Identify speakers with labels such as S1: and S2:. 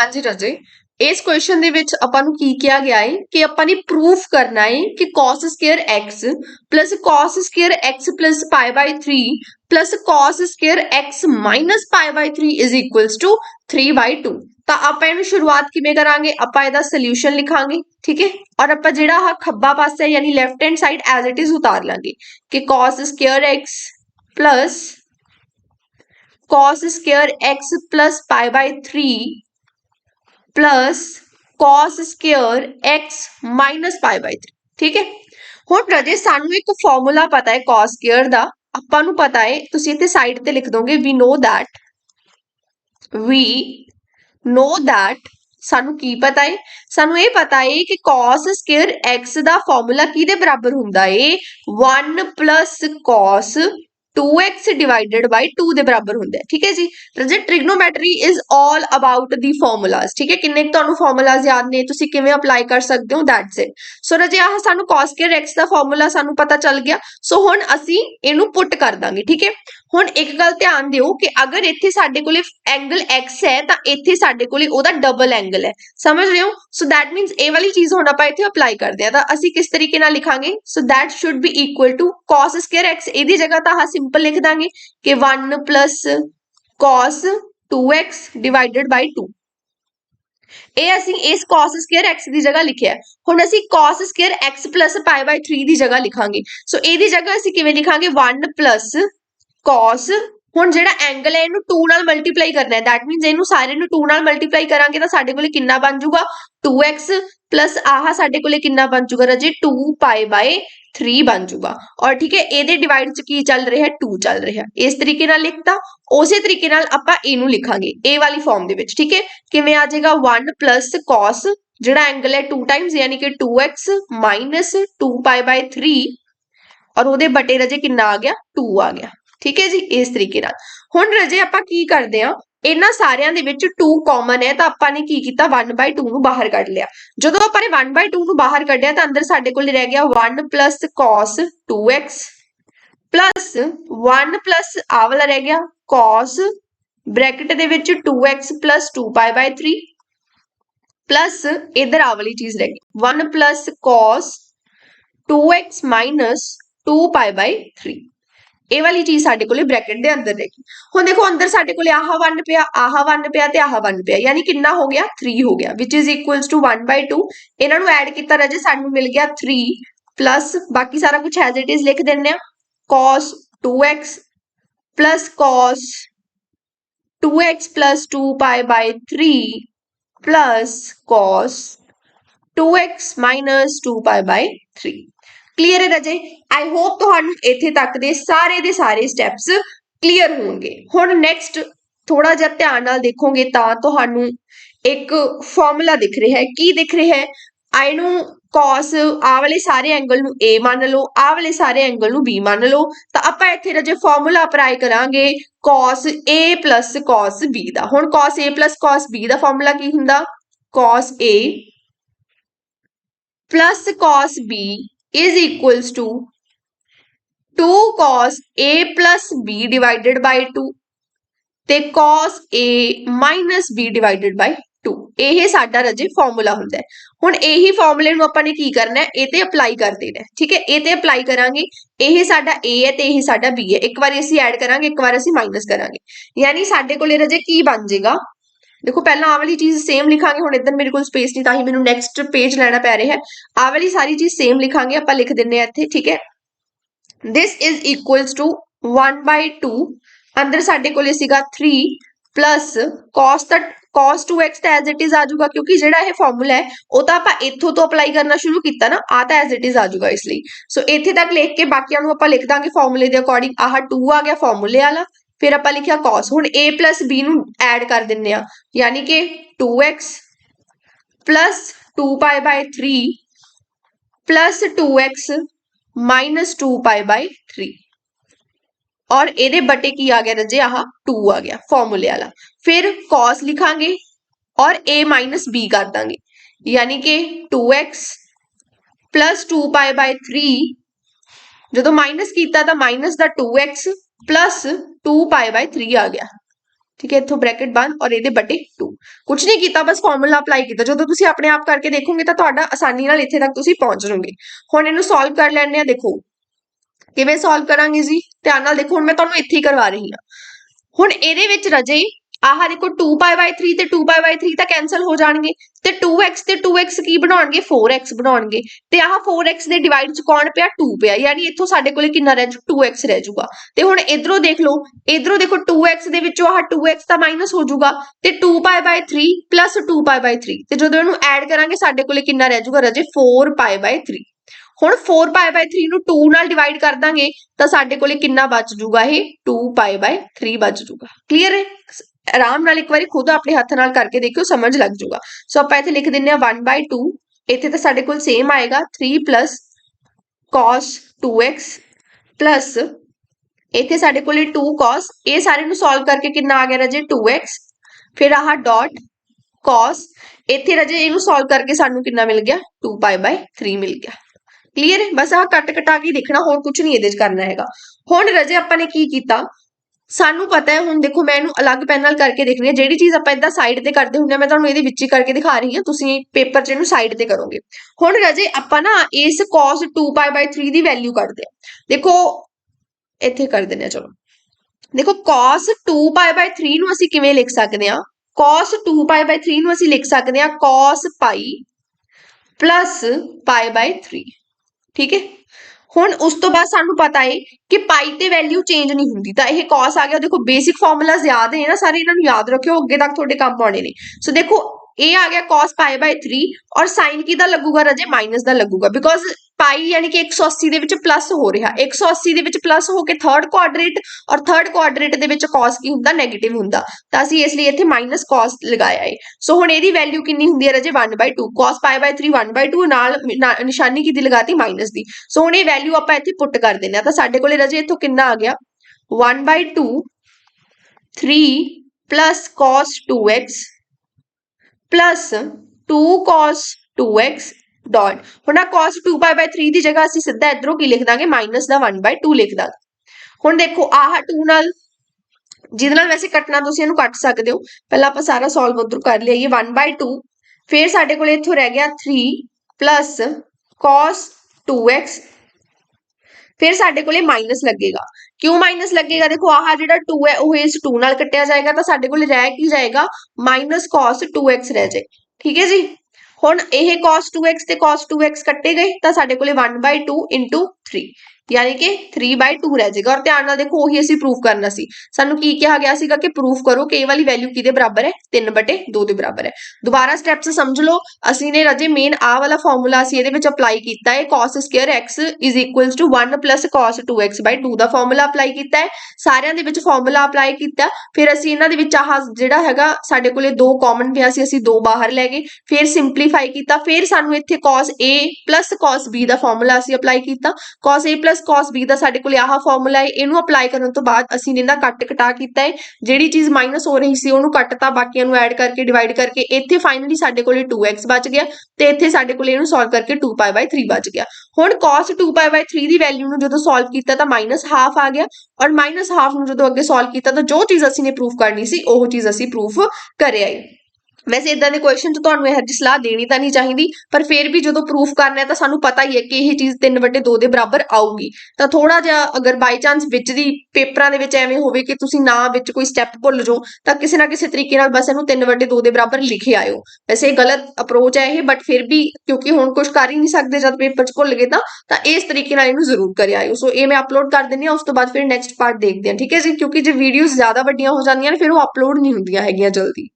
S1: ਹਾਂਜੀ ਰਾਜੇ, ਇਸ ਕੁਐਸਚਨ ਦੇ ਵਿੱਚ ਆਪਾਂ ਨੂੰ ਕੀ ਕਿਹਾ ਗਿਆ ਹੈ ਕਿ ਆਪਾਂ ਨੇ ਪ੍ਰੂਫ ਕਰਨਾ ਹੈ ਕਿ cos square x cos square x pi 3 cos square x pi 3 3/2 ਤਾਂ ਆਪਾਂ ਇਹਨੂੰ ਸ਼ੁਰੂਆਤ ਕਿਵੇਂ ਕਰਾਂਗੇ? ਆਪਾਂ ਇਹਦਾ ਸੋਲੂਸ਼ਨ ਲਿਖਾਂਗੇ, ਠੀਕ ਹੈ ਔਰ ਆਪਾਂ ਜਿਹੜਾ ਆਹ ਖੱਬਾ ਪਾਸਾ ਯਾਨੀ left hand side as it is ਉਤਾਰ ਲਾਂਗੇ ਕਿ cos square x cos square x pi by 3 plus cos square x minus 3 ਠੀਕ ਹੈ? ਹੁਣ ਰਾਜੇ, ਸਾਨੂੰ ਇੱਕ ਫਾਰਮੂਲਾ ਪਤਾ ਹੈ cos ਸਕੁਅਰ ਦਾ। ਆਪਾਂ ਨੂੰ ਪਤਾ ਹੈ, ਤੁਸੀਂ ਇੱਥੇ ਸਾਈਡ ਤੇ ਲਿਖ ਦੋਗੇ ਵੀ ਨੋ that ਵੀ ਨੋ that, ਸਾਨੂੰ ਕੀ ਪਤਾ ਹੈ? ਸਾਨੂੰ ਇਹ ਪਤਾ ਹੈ ਕਿ cos ਸਕੁਅਰ x ਦਾ ਫਾਰਮੂਲਾ ਕਿਹਦੇ ਬਰਾਬਰ ਹੁੰਦਾ ਹੈ? 1 cos 2x divided by 2 ਦੇ ਬਰਾਬਰ ਹੁੰਦਾ ਹੈ ਠੀਕ ਹੈ ਜੀ? ਰਾਜੇ trigonometry is all about the formulas ਠੀਕ ਹੈ? ਕਿੰਨੇ ਤੁਹਾਨੂੰ ਫਾਰਮੂਲਾਸ ਯਾਦ ਨੇ, ਤੁਸੀਂ ਕਿਵੇਂ ਅਪਲਾਈ ਕਰ ਸਕਦੇ ਹੋ? ਦੈਟਸ ਇਟ ਸੋ ਰਾਜੇ ਆਹ ਸਾਨੂੰ cos ਸਕੁਅਰ x ਦਾ ਫਾਰਮੂਲਾ ਸਾਨੂੰ ਪਤਾ ਚੱਲ ਗਿਆ ਸੋ ਹੁਣ ਅਸੀਂ ਇਹਨੂੰ ਪੁੱਟ ਕਰ ਦਾਂਗੇ, ਠੀਕ ਹੈ? ਹੁਣ ਇੱਕ ਗੱਲ ਧਿਆਨ ਦਿਓ ਕਿ ਅਗਰ ਇੱਥੇ ਸਾਡੇ ਕੋਲੇ ਐਂਗਲ x ਹੈ, ਤਾਂ ਇੱਥੇ ਸਾਡੇ ਕੋਲੇ ਉਹਦਾ ਡਬਲ ਐਂਗਲ ਹੈ, ਸਮਝ ਰਹੇ ਹੋ? ਸੋ ਦੈਟ ਮੀਨਸ ਇਹ ਵਾਲੀ ਚੀਜ਼ ਹੁਣ ਆਪਾਂ ਇੱਥੇ ਅਪਲਾਈ ਕਰਦੇ ਆ ਤਾਂ ਅਸੀਂ ਕਿਸ ਤਰੀਕੇ ਨਾਲ ਲਿਖਾਂਗੇ? So that should be equal to cos square x, ਇਹਦੀ ਜਗ੍ਹਾ ਤਾਂ ਆਹ ਸਿੰਪਲ ਲਿਖ ਦਾਂਗੇ ਕਿ 1 cos 2x divided by 2 ਇਹ ਅਸੀਂ ਇਸ cos ਸਕੁਅਰ x ਦੀ ਜਗ੍ਹਾ ਲਿਖਿਆ ਹੁਣ ਅਸੀਂ cos square x pi by 3 ਦੀ ਜਗ੍ਹਾ ਲਿਖਾਂਗੇ। ਸੋ ਇਹਦੀ ਜਗ੍ਹਾ ਅਸੀਂ ਕਿਵੇਂ ਲਿਖਾਂਗੇ? 1 cos ਹੁਣ ਜਿਹੜਾ ਐਂਗਲ ਹੈ, ਇਹਨੂੰ 2 ਨਾਲ ਮਲਟੀਪਲਾਈ ਕਰਨਾ ਹੈ। ਥੈਟ ਮੀਨਸ ਇਹਨੂੰ ਸਾਰੇ ਨੂੰ 2 ਨਾਲ ਮਲਟੀਪਲਾਈ ਕਰਾਂਗੇ ਤਾਂ ਸਾਡੇ ਕੋਲੇ ਕਿੰਨਾ ਬਣ ਜਾਊਗਾ? 2x ਪਲੱਸ ਆਹ ਸਾਡੇ ਕੋਲੇ ਕਿੰਨਾ ਬਣ ਜਾਊਗਾ ਰਾਜੇ? 2 ਪਾਈ ਬਾਈ 3 ਬਣ ਜਾਊਗਾ। ਔਰ ਠੀਕ ਹੈ, ਇਹਦੇ ਡਿਵਾਈਡ ਚ ਕੀ ਚੱਲ ਰਿਹਾ? 2 ਚੱਲ ਰਿਹਾ। ਇਸ ਤਰੀਕੇ ਨਾਲ ਲਿਖਤਾ। ਉਸੇ ਤਰੀਕੇ ਨਾਲ ਆਪਾਂ ਇਹਨੂੰ ਲਿਖਾਂਗੇ, ਇਹ ਵਾਲੀ ਫਾਰਮ ਦੇ ਵਿੱਚ। ਠੀਕ ਹੈ, ਕਿਵੇਂ ਆ ਜਾਏਗਾ? 1 cos ਜਿਹੜਾ ਐਂਗਲ ਹੈ 2 ਟਾਈਮਸ ਯਾਨੀ ਕਿ 2x 2 ਪਾਈ ਬਾਈ 3 ਔਰ ਉਹਦੇ ਬਟੇ ਰਜੇ ਕਿੰਨਾ ਆ ਗਿਆ? 2 ਆ ਗਿਆ। ਠੀਕ ਹੈ ਜੀ, ਇਸ ਤਰੀਕੇ ਨਾਲ। ਹੁਣ ਰਜੇ ਆਪਾਂ ਕੀ ਕਰਦੇ ਆ ਇਹਨਾਂ ਸਾਰਿਆਂ ਦੇ ਵਿੱਚ 2 ਕਾਮਨ ਹੈ, ਤਾਂ ਆਪਾਂ ਨੇ ਕੀ ਕੀਤਾ 1/2 ਨੂੰ ਬਾਹਰ ਕੱਢ ਲਿਆ। ਜਦੋਂ ਆਪਾਂ ਨੇ 1/2 ਨੂੰ ਬਾਹਰ ਕੱਢਿਆ, ਤਾਂ ਅੰਦਰ ਸਾਡੇ ਕੋਲ ਰਹਿ ਗਿਆ 1 cos 2x 1 ਆ ਵਾਲਾ ਰਹਿ ਗਿਆ, cos ਬ੍ਰੈਕਟ ਦੇ ਵਿੱਚ 2x 2π/3 ਪਲੱਸ ਇਧਰ ਆ ਵਾਲੀ ਚੀਜ਼ ਰਹਿ ਗਈ। 1 cos 2x 2π/3 ਇਹ ਵਾਲੀ ਚੀਜ਼ ਸਾਡੇ ਕੋਲੇ ਬ੍ਰੈਕਟ ਦੇ ਅੰਦਰ ਰਹੇਗੀ ਹੁਣ ਦੇਖੋ ਅੰਦਰ ਸਾਡੇ ਕੋਲੇ ਆਹ 1 ਪਿਆ, ਆਹ 1 ਪਿਆ ਤੇ ਆਹ 1 ਪਿਆ, ਯਾਨੀ ਕਿੰਨਾ ਹੋ ਗਿਆ? 3 ਹੋ ਗਿਆ, which is equals to 1/2 ਇਹਨਾਂ ਨੂੰ ਐਡ ਕੀਤਾ ਰਾਜੇ, ਸਾਨੂੰ ਮਿਲ ਗਿਆ 3 ਪਲੱਸ ਬਾਕੀ ਸਾਰਾ ਕੁਝ ਐਜ਼ ਇਟ ਇਜ਼ ਲਿਖ ਦਿੰਨੇ ਆ cos 2x plus cos 2x plus 2 pi by 3 plus cos 2x minus 2 pi by 3 clear ਹੈ ਰਾਜੇ? ਆਈ ਹੋਪ ਤੁਹਾਨੂੰ ਇੱਥੇ ਤੱਕ ਦੇ ਸਾਰੇ ਦੇ ਸਾਰੇ ਸਟੈਪਸ ਕਲੀਅਰ ਹੋਣਗੇ। ਹੁਣ ਨੈਕਸਟ ਥੋੜਾ ਜਿਹਾ ਧਿਆਨ ਨਾਲ ਦੇਖੋਗੇ ਤਾਂ ਤੁਹਾਨੂੰ ਇੱਕ ਫਾਰਮੂਲਾ ਦਿਖ ਰਿਹਾ ਹੈ। ਕੀ ਦਿਖ ਰਿਹਾ ਹੈ? ਆਈ ਨੂੰ cos ਆ ਵਾਲੇ ਸਾਰੇ ਐਂਗਲ ਨੂੰ a ਮੰਨ ਲਓ ਆ ਵਾਲੇ ਸਾਰੇ ਐਂਗਲ ਨੂੰ b ਮੰਨ ਲਓ। ਤਾਂ ਆਪਾਂ ਇੱਥੇ ਰਜੇ ਫਾਰਮੂਲਾ ਅਪਲਾਈ ਕਰਾਂਗੇ cos a cos b ਦਾ। ਹੁਣ cos a cos b ਦਾ ਫਾਰਮੂਲਾ ਕੀ ਹੁੰਦਾ? cos a cos b is equals to 2 cos a plus b divided by 2 ਤੇ cos a minus b divided by 2 ਇਹ ਸਾਡਾ ਰਜੇ ਫਾਰਮੂਲਾ ਹੁੰਦਾ ਹੈ। ਹੁਣ ਇਹੀ ਫਾਰਮੂਲੇ ਨੂੰ ਆਪਾਂ ਨੇ ਕੀ ਕਰਨਾ ਹੈ? ਇਹ ਤੇ ਅਪਲਾਈ ਕਰ ਦੇਣਾ ਠੀਕ ਹੈ? ਇਹ ਤੇ ਅਪਲਾਈ ਕਰਾਂਗੇ। ਇਹ ਸਾਡਾ a ਹੈ ਤੇ ਇਹ ਸਾਡਾ b ਹੈ। ਇੱਕ ਵਾਰੀ ਅਸੀਂ ਐਡ ਕਰਾਂਗੇ, ਇੱਕ ਵਾਰ ਅਸੀਂ ਮਾਈਨਸ ਕਰਾਂਗੇ। ਯਾਨੀ ਸਾਡੇ ਕੋਲੇ ਰਜੇ ਕੀ ਬਣ ਜਾਏਗਾ? ਦੇਖੋ, ਪਹਿਲਾਂ ਆ ਵਾਲੀ ਚੀਜ਼ ਸੇਮ ਲਿਖਾਂਗੇ, ਹੁਣ ਇੱਧਰ ਮੇਰੇ ਕੋਲ ਸਪੇਸ ਨਹੀਂ, ਤਾਂ ਹੀ ਮੈਨੂੰ ਨੈਕਸਟ ਪੇਜ ਲੈਣਾ ਪੈ ਰਿਹਾ ਹੈ। ਆਹ ਵਾਲੀ ਸਾਰੀ ਚੀਜ਼ ਸੇਮ ਲਿਖਾਂਗੇ, ਆਪਾਂ ਲਿਖ ਦਿੰਨੇ ਆ ਇੱਥੇ, ਠੀਕ ਹੈ? This is equals to 1 by 2 ਅੰਦਰ ਸਾਡੇ ਕੋਲੇ ਸੀਗਾ 3 plus cos ਦਾ cos 2x ਤਾਂ as it is ਆ ਜਾਊਗਾ, ਕਿਉਂਕਿ ਜਿਹੜਾ ਇਹ ਫਾਰਮੂਲਾ ਹੈ, ਉਹ ਤਾਂ ਆਪਾਂ ਇੱਥੋਂ ਤੋਂ ਅਪਲਾਈ ਕਰਨਾ ਸ਼ੁਰੂ ਕੀਤਾ ਨਾ ਆ ਤਾਂ ਐਜ ਇਟ ਇਜ਼ ਆ ਜਾਊਗਾ ਇਸ ਲਈ। ਸੋ ਇੱਥੇ ਤੱਕ ਲਿਖ ਕੇ ਬਾਕੀਆਂ ਨੂੰ ਆਪਾਂ ਲਿਖ ਦਾਂਗੇ ਫਾਰਮੂਲੇ ਦੇ ਅਕੋਰਡਿੰਗ ਆਹ 2 ਆ ਗਿਆ ਫਾਰਮੂਲੇ ਵਾਲਾ। फिर आप लिखा कॉस हूँ ए प्लस बी नड कर दें यानी कि two x plus two pi by three plus two x minus two pi by three और ए बटे की आ गया रजे, आह टू आ गया फॉर्मूले वाला फिर कॉस लिखा और ए माइनस बी कर देंगे। यानी कि two x plus two pi by three जो माइनस किया माइनस का टू एक्स ਪਲੱਸ ਦਾ 2x 2π 3 ਆ ਗਿਆ। ਠੀਕ ਹੈ, ਇਥੋਂ ਬ੍ਰੈਕਟ ਬੰਦ ਔਰ ਇਹਦੇ ਬਟੇ 2 ਕੁਝ ਨਹੀਂ ਕੀਤਾ, ਬਸ ਫਾਰਮੂਲਾ ਅਪਲਾਈ ਕੀਤਾ। ਜਦੋਂ ਤੁਸੀਂ ਆਪਣੇ ਆਪ ਕਰਕੇ ਦੇਖੋਗੇ ਤਾਂ ਤੁਹਾਡਾ ਆਸਾਨੀ ਨਾਲ ਇੱਥੇ ਤੱਕ ਤੁਸੀਂ ਪਹੁੰਚ ਜਾਓਗੇ। ਹੁਣ ਇਹਨੂੰ ਸੋਲਵ ਕਰ ਲੈਣੇ ਆ ਦੇਖੋ। ਕਿਵੇਂ ਸੋਲਵ ਕਰਾਂਗੇ ਜੀ? ਧਿਆਨ ਨਾਲ ਦੇਖੋ, ਹੁਣ ਮੈਂ ਤੁਹਾਨੂੰ ਇੱਥੇ ਹੀ ਕਰਵਾ ਰਹੀ ਹਾਂ। ਹੁਣ ਇਹਦੇ ਵਿੱਚ ਰਜੇ ਆਹ ਦੇਖੋ 2 ਪਾਈ ਬਾਈ 3 ਤੇ 2 ਪਾਈ ਬਾਈ 3 ਤਾਂ ਕੈਨਸਲ ਹੋ ਜਾਣਗੇ ਤੇ 2x ਤੇ 2x ਕੀ ਬਣਾਉਣਗੇ? 4x ਬਣਾਉਣਗੇ। ਤੇ ਆਹ 4x ਦੇ ਡਿਵਾਈਡ ਚ ਕੌਣ ਪਿਆ? 2 ਪਿਆ। ਯਾਨੀ ਇੱਥੋਂ ਸਾਡੇ ਕੋਲੇ ਕਿੰਨਾ ਰਹਿ ਜੂ? 2x ਰਹਿ ਜੂਗਾ। ਤੇ ਹੁਣ ਇਧਰੋਂ ਦੇਖ ਲਓ, ਇਧਰੋਂ ਦੇਖੋ 2x ਦੇ ਵਿੱਚੋਂ ਆਹ 2x ਤਾਂ ਮਾਈਨਸ ਹੋ ਜੂਗਾ। ਤੇ 2 pi by 3 plus 2 pi by 3 ਤੇ ਜਦੋਂ ਇਹਨੂੰ ਐਡ ਕਰਾਂਗੇ, ਸਾਡੇ ਕੋਲੇ ਕਿੰਨਾ ਰਹਿ ਜੂਗਾ ਰਜੇ? 4 ਪਾਈ ਬਾਈ 3 ਹੁਣ 4 ਪਾਈ ਬਾਈ 3 ਨੂੰ 2 ਨਾਲ ਡਿਵਾਈਡ ਕਰ ਦਾਂਗੇ, ਤਾਂ ਸਾਡੇ ਕੋਲੇ ਕਿੰਨਾ ਬਚ ਜੂਗਾ ਇਹ? 2 ਪਾਈ ਬਾਈ 3 ਬਚ ਜੂਗਾ। ਕਲੀਅਰ ਹੈ? ਆਰਾਮ ਨਾਲ ਇੱਕ ਵਾਰੀ ਖੁਦ ਆਪਣੇ ਹੱਥ ਨਾਲ ਕਰਕੇ ਦੇਖਿਓ, ਸਮਝ ਲੱਗ ਜੂਗਾ ਸੋ ਆਪਾਂ ਇੱਥੇ ਲਿਖ ਦਿੰਨੇ ਆ 1/2 ਇੱਥੇ ਤਾਂ ਸਾਡੇ ਕੋਲ ਸੇਮ ਆਏਗਾ। 3 cos 2x ਪਲੱਸ ਇੱਥੇ ਸਾਡੇ ਕੋਲੇ 2 cos, ਇਹ ਸਾਰੇ ਨੂੰ ਸੋਲਵ ਕਰਕੇ ਕਿੰਨਾ ਆ ਗਿਆ ਰਜੇ? 2x ਫਿਰ ਆਹ ਡਾਟ cos, ਇੱਥੇ ਰਜੇ ਇਹਨੂੰ ਸੋਲਵ ਕਰਕੇ ਸਾਨੂੰ ਕਿੰਨਾ ਮਿਲ ਗਿਆ? 2 ਪਾਈ ਬਾਈ 3 ਮਿਲ ਗਿਆ। ਕਲੀਅਰ ਹੈ? ਬਸ ਆਹ ਕੱਟ ਕਟਾ ਕੇ ਦੇਖਣਾ, ਹੋਰ ਕੁਝ ਨਹੀਂ ਇਹਦੇ ਚ ਕਰਨਾ ਹੈਗਾ। ਹੁਣ ਰਜੇ ਆਪਾਂ ਨੇ ਕੀ ਕੀਤਾ? ਸਾਨੂੰ ਪਤਾ ਹੈ, ਹੁਣ ਦੇਖੋ ਮੈਂ ਇਹਨੂੰ ਅਲੱਗ ਪੈਨ ਨਾਲ ਕਰਕੇ ਦੇਖ ਰਹੀ ਹਾਂ, ਜਿਹੜੀ ਚੀਜ਼ ਆਪਾਂ ਇਦਾਂ ਸਾਈਡ ਤੇ ਕਰਦੇ ਹੁੰਦੇ ਆ ਮੈਂ ਤੁਹਾਨੂੰ ਇਹਦੇ ਵਿੱਚ ਹੀ ਕਰਕੇ ਦਿਖਾ ਰਹੀ ਹਾਂ, ਤੁਸੀਂ ਪੇਪਰ 'ਚ ਇਹਨੂੰ ਸਾਈਡ ਤੇ ਕਰੋਗੇ। ਹੁਣ ਰਾਜੇ ਆਪਾਂ ਨਾ ਇਸ cos 2 pi by 3 the value ਕੱਢਦੇ ਆ ਦੇਖੋ, ਇੱਥੇ ਕਰ ਦਿੰਦੇ ਆ ਚਲੋ। ਦੇਖੋ, cos 2 ਪਾਈ ਬਾਈ 3 ਨੂੰ ਅਸੀਂ ਕਿਵੇਂ ਲਿਖ ਸਕਦੇ ਆ cos 2 ਪਾਈ ਬਾਈ 3 ਨੂੰ ਅਸੀਂ ਲਿਖ ਸਕਦੇ ਆ cos Bhai plus Bhai by 3 ਠੀਕ ਹੈ? ਹੁਣ ਉਸ ਤੋਂ ਬਾਅਦ ਸਾਨੂੰ ਪਤਾ ਹੈ ਕਿ ਪਾਈ ਤੇ ਵੈਲਿਊ ਚੇਂਜ ਨਹੀਂ ਹੁੰਦੀ। ਤਾਂ ਇਹ cos ਆ ਗਿਆ। ਦੇਖੋ ਬੇਸਿਕ ਫਾਰਮੂਲਾਜ਼ ਯਾਦ ਨੇ ਨਾ ਸਾਰੇ, ਇਹਨਾਂ ਨੂੰ ਯਾਦ ਰੱਖਿਓ। ਅੱਗੇ ਤੱਕ ਤੁਹਾਡੇ ਕੰਮ ਆਉਣੇ ਨੇ। ਸੋ ਦੇਖੋ ਇਹ ਆ ਗਿਆ cos pi by 3 ਔਰ sin ਕਿਹਦਾ ਲੱਗੂਗਾ ਰਜੇ? ਮਾਈਨਸ ਦਾ ਲੱਗੂਗਾ। ਬਿਕੋਜ਼ ਪਾਈ ਯਾਨੀ ਕਿ 180 ਦੇ ਵਿੱਚ ਪਲੱਸ ਹੋ ਰਿਹਾ। 180 ਦੇ ਵਿੱਚ ਪਲੱਸ ਹੋ ਕੇ ਥਰਡ ਕੁਆਡਰੇਟ ਔਰ ਥਰਡ ਕੁਆਡਰੇਟ ਦੇ ਵਿੱਚ cos ਕੀ ਹੁੰਦਾ? 네ਗੇਟਿਵ ਹੁੰਦਾ। ਤਾਂ ਅਸੀਂ ਇਸ ਲਈ ਇੱਥੇ ਮਾਈਨਸ cos ਲਗਾਇਆ ਹੈ ਸੋ ਹੁਣ ਇਹਦੀ ਵੈਲਿਊ ਕਿੰਨੀ ਹੁੰਦੀ ਹੈ ਰਜੇ? 1/2 cos pi by 3 1/2 ਨਾਲ ਨਿਸ਼ਾਨੀ ਕਿਹਦੀ ਲਗਾਤੀ? ਮਾਈਨਸ ਦੀ। ਸੋ ਹੁਣ ਇਹ ਵੈਲਿਊ ਆਪਾਂ ਇੱਥੇ ਪੁੱਟ ਕਰ ਦਿੰਦੇ ਆ ਤਾਂ ਸਾਡੇ ਕੋਲੇ ਰਜੇ ਇੱਥੋਂ ਕਿੰਨਾ ਆ ਗਿਆ? 1/2 3 plus cos 2x plus 2 cos 2x dot ਹੁਣ ਆ cos 2π/3 ਦੀ ਜਗ੍ਹਾ ਅਸੀਂ ਸਿੱਧਾ ਇਧਰੋਂ ਕੀ ਲਿਖ ਦਾਂਗੇ? ਮਾਈਨਸ ਦਾ 1/2 ਲਿਖ ਦਾਂਗੇ। ਹੁਣ ਦੇਖੋ, ਆਹ 2 ਨਾਲ ਜਿਹਦੇ ਨਾਲ ਵੈਸੇ ਕੱਟਣਾ ਤੁਸੀਂ ਇਹਨੂੰ ਕੱਟ ਸਕਦੇ ਹੋ। ਪਹਿਲਾਂ ਆਪਾਂ ਸਾਰਾ ਸੋਲਵ ਉਧਰ ਕਰ ਲਈਏ 1 by 2 ਫਿਰ ਸਾਡੇ ਕੋਲ ਇੱਥੋਂ ਰਹਿ ਗਿਆ 3 plus cos 2x ਫਿਰ ਸਾਡੇ ਕੋਲੇ ਮਾਈਨਸ ਲੱਗੇਗਾ। ਕਿਉਂ ਮਾਈਨਸ ਲੱਗੇਗਾ? ਦੇਖੋ, ਆਹ ਜਿਹੜਾ 2 ਹੈ, ਉਹ ਇਸ 2 ਨਾਲ ਕੱਟਿਆ ਜਾਏਗਾ, ਤਾਂ ਸਾਡੇ ਕੋਲ ਰਹਿ ਕੀ ਜਾਏਗਾ? ਮਾਈਨਸ cos 2x ਰਹਿ ਜਾਏ। ਠੀਕ ਹੈ ਜੀ? ਹੁਣ ਇਹ cos 2x ਤੇ cos 2x ਕੱਟੇ ਗਏ, ਤਾਂ ਸਾਡੇ ਕੋਲੇ 1/2 3 ਯਾਨੀ ਕਿ 3/2 ਰਹਿ ਜਾਏਗਾ। ਔਰ ਧਿਆਨ ਨਾਲ ਦੇਖੋ, ਉਹੀ ਅਸੀਂ ਪ੍ਰੂਫ ਕਰਨਾ ਸੀ। ਸਾਨੂੰ ਕੀ ਕਿਹਾ ਗਿਆ ਸੀਗਾ ਕਿ ਪ੍ਰੂਫ ਕਰੋ ਕਿ ਇਹ ਵਾਲੀ ਵੈਲਿਊ ਕਿਹਦੇ ਬਰਾਬਰ ਹੈ? 3/2 ਦੇ ਬਰਾਬਰ ਹੈ। ਦੁਬਾਰਾ ਸਟੈਪਸ ਸਮਝ ਲਓ। ਅਸੀਂ ਨੇ ਰਜੇ ਮੇਨ ਆ ਵਾਲਾ ਫਾਰਮੂਲਾ ਅਸੀਂ ਇਹਦੇ ਵਿੱਚ ਅਪਲਾਈ ਕੀਤਾ ਹੈ। cos 1 cos 2x 2 ਦਾ ਫਾਰਮੂਲਾ ਅਪਲਾਈ ਕੀਤਾ ਹੈ। ਸਾਰਿਆਂ ਦੇ ਵਿੱਚ ਫਾਰਮੂਲਾ ਅਪਲਾਈ ਕੀਤਾ। ਫਿਰ ਅਸੀਂ ਇਹਨਾਂ ਦੇ ਵਿੱਚ ਆਹ ਜਿਹੜਾ ਹੈਗਾ, ਸਾਡੇ ਕੋਲੇ ਦੋ ਕਾਮਨ ਪਿਆ ਸੀ। ਅਸੀਂ ਦੋ ਬਾਹਰ ਲੈ ਗਏ। ਫਿਰ ਸਿੰਪਲੀਫਾਈ ਕੀਤਾ। ਫਿਰ ਸਾਨੂੰ ਇੱਥੇ cos a cos b ਦਾ ਫਾਰਮੂਲਾ ਅਸੀਂ ਅਪਲਾਈ ਕੀਤਾ। cos a cos b ਦਾ ਸਾਡੇ ਕੋਲ ਆਹ ਫਾਰਮੂਲਾ ਹੈ, ਇਹਨੂੰ ਅਪਲਾਈ ਕਰਨ ਤੋਂ ਬਾਅਦ ਅਸੀਂ ਇਹਦਾ ਕੱਟ ਕਟਾ ਕੀਤਾ ਹੈ। ਜਿਹੜੀ ਚੀਜ਼ ਮਾਈਨਸ ਹੋ ਰਹੀ ਸੀ, ਉਹਨੂੰ ਕੱਟਤਾ ਬਾਕੀਆਂ ਨੂੰ ਐਡ ਕਰਕੇ ਡਿਵਾਈਡ ਕਰਕੇ, ਇੱਥੇ ਫਾਈਨਲੀ ਸਾਡੇ ਕੋਲੇ 2x ਬਚ ਗਿਆ ਤੇ ਇੱਥੇ ਸਾਡੇ ਕੋਲੇ ਇਹਨੂੰ ਸੋਲਵ ਕਰਕੇ 2 ਪਾਈ ਬਾਈ 3 ਬਚ ਗਿਆ। ਹੁਣ cos 2 pi by 3 the value ਨੂੰ ਜਦੋਂ ਸੋਲਵ ਕੀਤਾ ਤਾਂ ਮਾਈਨਸ ਹਾਫ ਆ ਗਿਆ ਔਰ ਮਾਈਨਸ ਹਾਫ ਨੂੰ ਜਦੋਂ ਅੱਗੇ ਸੋਲਵ ਕੀਤਾ ਤਾਂ ਜੋ ਚੀਜ਼ ਅਸੀਂ ਨੇ ਪ੍ਰੂਫ ਕਰਨੀ ਸੀ, ਉਹ ਚੀਜ਼ ਅਸੀਂ ਪ੍ਰੂਫ ਕਰਿਆ ਹੈ। ਵੈਸੇ ਇਦਾਂ ਦੇ ਕੁਐਸਚਨ 'ਚ ਤੁਹਾਨੂੰ ਇਹ ਜਿਹੀ ਸਲਾਹ ਦੇਣੀ ਤਾਂ ਨਹੀਂ ਚਾਹੀਦੀ, ਪਰ ਫਿਰ ਵੀ ਜਦੋਂ ਪ੍ਰੂਫ ਕਰਨਾ ਹੈ ਤਾਂ ਸਾਨੂੰ ਪਤਾ ਹੀ ਹੈ ਕਿ ਇਹ ਚੀਜ਼ 3/2 ਦੇ ਬਰਾਬਰ ਆਊਗੀ। ਤਾਂ ਥੋੜਾ ਜਿਹਾ ਅਗਰ ਬਾਈ ਚਾਂਸ ਵਿੱਚ ਦੀ ਪੇਪਰਾਂ ਦੇ ਵਿੱਚ ਐਵੇਂ ਹੋਵੇ ਕਿ ਤੁਸੀਂ ਨਾ ਵਿੱਚ ਕੋਈ ਸਟੈਪ ਭੁੱਲ ਜਾਓ, ਤਾਂ ਕਿਸੇ ਨਾ ਕਿਸੇ ਤਰੀਕੇ ਨਾਲ ਬਸ ਇਹਨੂੰ 3/2 ਦੇ ਬਰਾਬਰ ਲਿਖੇ ਆਇਓ। ਵੈਸੇ ਇਹ ਗਲਤ ਅਪਰੋਚ ਹੈ ਇਹ ਬਟ ਫਿਰ ਵੀ ਕਿਉਂਕਿ ਹੁਣ ਕੁਝ ਕਰ ਹੀ ਨਹੀਂ ਸਕਦੇ ਜਦ ਪੇਪਰ 'ਚ ਭੁੱਲ ਗਏ ਤਾਂ ਤਾਂ ਇਸ ਤਰੀਕੇ ਨਾਲ ਇਹਨੂੰ ਜ਼ਰੂਰ ਕਰਿਆ ਆਇਓ। ਸੋ ਇਹ ਮੈਂ ਅਪਲੋਡ ਕਰ ਦਿੰਦੀ ਹਾਂ, ਉਸ ਤੋਂ ਬਾਅਦ ਫਿਰ ਨੈਕਸਟ ਪਾਰਟ ਦੇਖਦੇ ਹਾਂ, ਠੀਕ ਹੈ ਜੀ? ਕਿਉਂਕਿ ਜੇ ਵੀਡੀਓਜ਼ ਜ਼ਿਆਦਾ ਵੱਡੀਆਂ ਹੋ ਜਾਂਦੀਆਂ ਨੇ, ਫਿਰ ਉਹ ਅਪਲੋਡ ਨਹੀਂ ਹੁੰਦੀਆਂ ਹੈਗੀਆਂ ਜਲਦੀ।